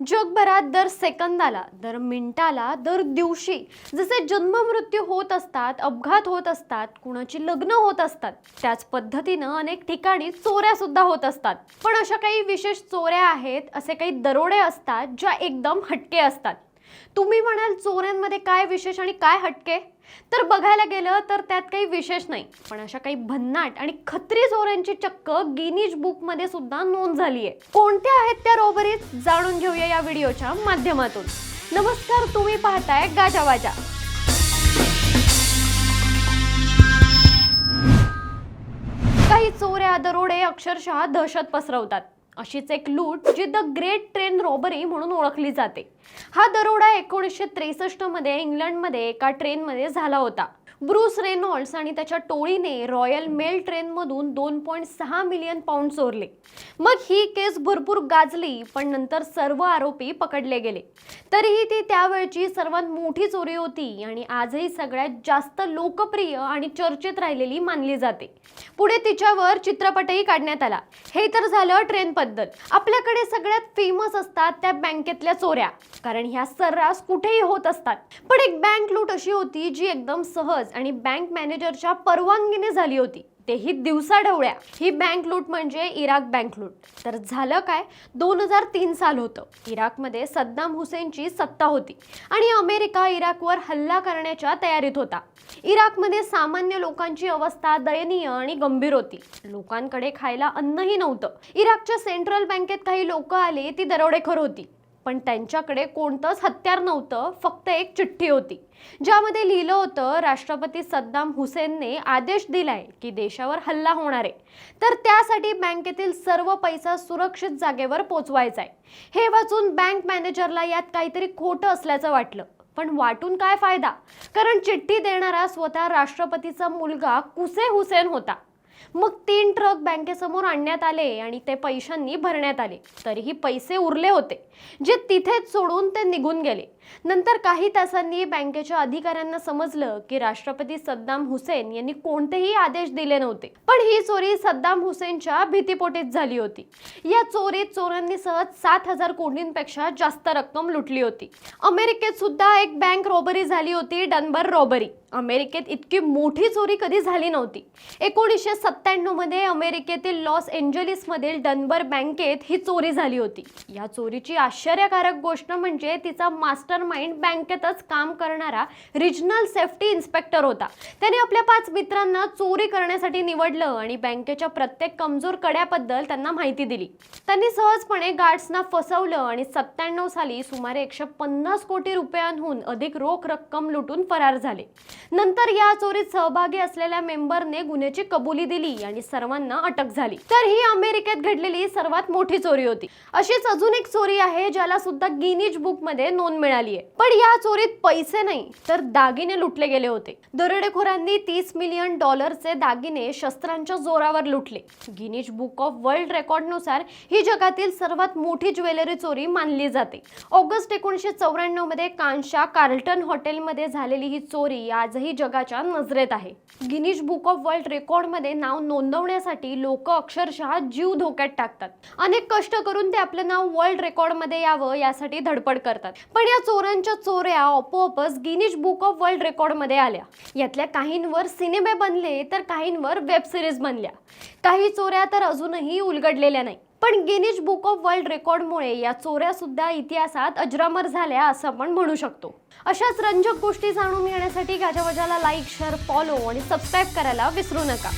जगभरात दर सेकंदाला दर मिनिटाला दर दिवशी जसे जन्म मृत्यू होत असतात अपघात होत असतात कुणाची लग्न होत असतात त्याच पद्धतीनं अनेक ठिकाणी चोऱ्या सुद्धा होत असतात. पण अशा काही विशेष चोऱ्या आहेत असे काही दरोडे असतात ज्या एकदम हटके असतात. तुम्ही म्हणाल चोऱ्यांमध्ये काय विशेष आणि काय हटके? तर बघायला गेलं तर त्यात काही विशेष नाही. पण अशा काही भन्नाट आणि खत्री चोऱ्यांची चक्क गिनीज बुकमध्ये सुद्धा नोंद झाली आहे कोणत्या आहेत त्या रोबरीज जाणून घेऊया या व्हिडिओच्या माध्यमातून. नमस्कार तुम्ही पाहताय गाजावाजा काही चोऱ्या दरोडे अक्षरशः दहशत पसरवतात. अशीच एक लूट जी द ग्रेट ट्रेन रॉबरी म्हणून ओळखली जाते. हा दरोडा एकोणीसशे त्रेसष्टमध्ये इंग्लंडमध्ये एका ट्रेनमध्ये झाला होता. ब्रूस रेनॉल्ड्स आणि त्याच्या टोळीने रॉयल मेल ट्रेनमधून दोन पॉईंट सहा मिलियन पाऊंड चोरले मग ही केस भरपूर गाजली पण नंतर सर्व आरोपी पकडले गेले. तरीही ती त्यावेळची सर्वात मोठी चोरी होती आणि आजही सगळ्यात जास्त लोकप्रिय आणि चर्चेत राहिलेली मानली जाते. पुढे तिच्यावर चित्रपटही काढण्यात आला. हे तर झालं ट्रेन पद्धत आपल्याकडे सगळ्यात फेमस असतात त्या बँकेतल्या चोऱ्या कारण ह्या सर्रास कुठेही होत असतात. पण एक बँक लूट अशी होती जी एकदम सहज आणि बँक मॅनेजरच्या परवानगीने झाली होती. तेही दिवसाढवळ्या. ही बँक लूट म्हणजे इराक बँक लूट. तर झालं काय? दोन हजार तीन साल होतं. इराकमध्ये सद्दाम हुसेनची सत्ता होती आणि अमेरिका इराकवर हल्ला करण्याच्या तयारीत होता. इराकमध्ये सामान्य लोकांची अवस्था दयनीय आणि गंभीर होती. लोकांकडे खायला अन्नही नव्हतं. इराकच्या सेंट्रल बँकेत काही लोक आले ती दरोडेखोर होती. पण त्यांच्याकडे कोणतंच हत्यार नव्हतं फक्त एक चिठ्ठी होती. ज्यामध्ये लिहिलं होतं राष्ट्रपती सद्दाम हुसेनने आदेश दिलाय की देशावर हल्ला होणार आहे. तर त्यासाठी बँकेतील सर्व पैसा सुरक्षित जागेवर पोचवायचा आहे हे वाचून बँक मॅनेजरला यात काहीतरी खोटं असल्याचं वाटलं. पण वाटून काय फायदा? कारण चिठ्ठी देणारा स्वतः राष्ट्रपतीचा मुलगा कुसे हुसेन होता? मग तीन ट्रक बँकेसमोर आणण्यात आले आणि ते पैशांनी भरण्यात आले. तरीही पैसे उरले होते जे तिथेच सोडून ते निघून गेले. नंतर काही तासांनी बँकेच्या अधिकाऱ्यांना समजलं की राष्ट्रपती सद्दाम हुसेन यांनी कोणतेही आदेश दिले नव्हते. पण ही चोरी सद्दाम हुसेनच्या भीतीपोटीच झाली होती. या चोरीत चोरांनी सहज सात हजार कोटींपेक्षा जास्त रक्कम लुटली होती. अमेरिकेत सुद्धा एक बँक रॉबरी झाली होती डनबर रॉबरी अमेरिकेत इतकी मोठी चोरी कधी झाली नव्हती. एकोणीसशे सत्त्याण्णवमध्ये अमेरिकेतील लॉस एंजलिसमधील डनबर बँकेत ही चोरी झाली होती. या चोरीची आश्चर्यकारक गोष्ट म्हणजे तिचा मास्टर माइंड बँकेतच काम करणारा रिजनल सेफ्टी इन्स्पेक्टर होता. त्याने आपल्या पाच मित्रांना चोरी करण्यासाठी निवडलं आणि बँकेच्या प्रत्येक कमजोर कड्याबद्दल त्यांना माहिती दिली. त्यांनी सहजपणे गार्ड्सना फसवलं आणि सत्त्याण्णव साली सुमारे एकशे पन्नास कोटी रुपयांहून अधिक रोख रक्कम लुटून फरार झाले. नंतर या चोरीत सहभागी असलेल्या मेंबरने गुन्ह्याची कबुली दिली. आणि सर्वांना अटक झाली. तर ही अमेरिकेत घडलेली सर्वात मोठी चोरी होती. अशीच अजून एक चोरी आहे ज्याला सुद्धा गिनीज बुकमध्ये नोंद मिळाली आहे पण या चोरीत पैसे नाही तर दागिने लुटले गेले होते. दरोडेखोरांनी तीस मिलियन डॉलरचे दागिने शस्त्रांच्या जोरावर लुटले. गिनीज बुक ऑफ वर्ल्ड रेकॉर्डनुसार ही जगातील सर्वात मोठी ज्वेलरी चोरी मानली जाते. ऑगस्ट एकोणीशे चौऱ्याण्णवमध्ये कांशा कार्ल्टन हॉटेलमध्ये झालेली ही चोरी आजही जगाच्या नजरेत आहे. गिनीज बुक ऑफ वर्ल्ड रेकॉर्डमध्ये नाव नोंदवण्यासाठी लोक अक्षरशः जीव धोक्यात टाकतात. अनेक कष्ट करून ते आपलं नाव वर्ल्ड रेकॉर्डमध्ये यावं यासाठी धडपड करतात. पण या चोरांच्या चोऱ्या आपोआपच गिनीज बुक ऑफ वर्ल्ड रेकॉर्डमध्ये आल्या. यातल्या काहींवर सिनेमे बनले तर काहींवर वेब सिरीज बनल्या. काही चोऱ्या तर अजूनही उलगडलेल्या नाही. पण गिनीज बुक ऑफ वर्ल्ड रेकॉर्डमुळे या चोऱ्या सुद्धा इतिहासात अजरामर झाल्या असं आपण म्हणू शकतो. अशाच रंजक गोष्टी जाणून घेण्यासाठी गाजावाजाला लाईक शेअर फॉलो आणि सबस्क्राईब करायला विसरू नका.